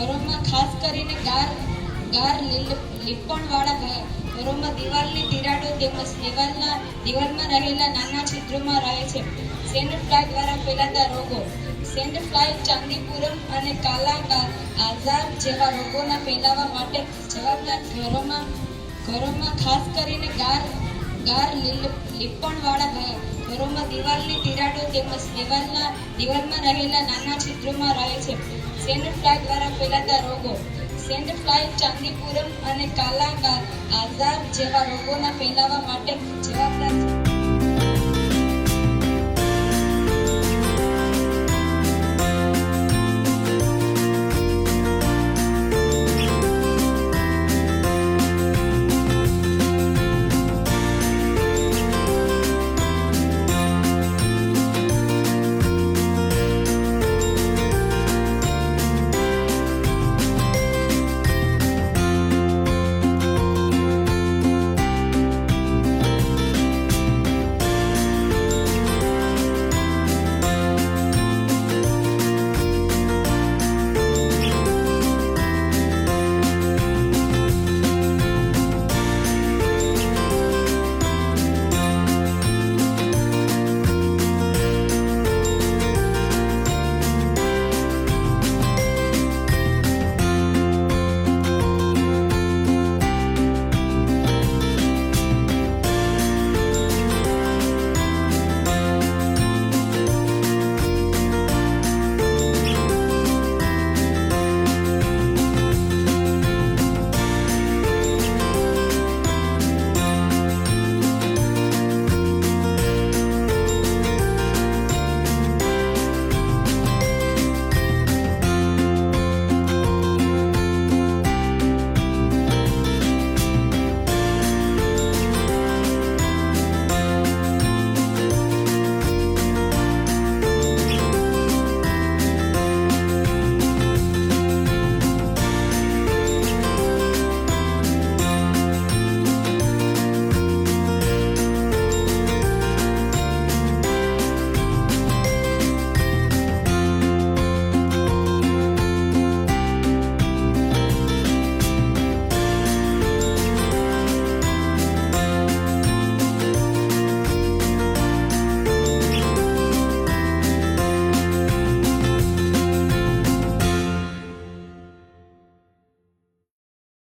ખાસ કરીને ગાર ગાર લીપણવાળા ઘરોમાં દિવાલની તિરાડો તેમજ દિવાલના, દિવાલમાં રહેલા નાના છિદ્રોમાં રહે છે. સેન્ડ ફ્લાય દ્વારા ફેલાતા રોગો. સેન્ડ ફ્લાય ચાંદીપુરમ અને કાલા આઝાર જેવા રોગોના ફેલાવા માટે જવાબદાર ઘરોમાં ઘરોમાં ખાસ કરીને ગાર ગાર લીપણવાળા ઘરોમાં દિવાલની તિરાડો તેમજ દિવાલના, દિવાલમાં રહેલા નાના છિદ્રોમાં રહે છે. સેન્ડ ફ્લાય દ્વારા ફેલાતા રોગો. સેન્ડ ફ્લાય ચાંદીપુરમ અને કાલાકાર આઝાર જેવા રોગોના ફેલાવા માટે જવાબદાર છે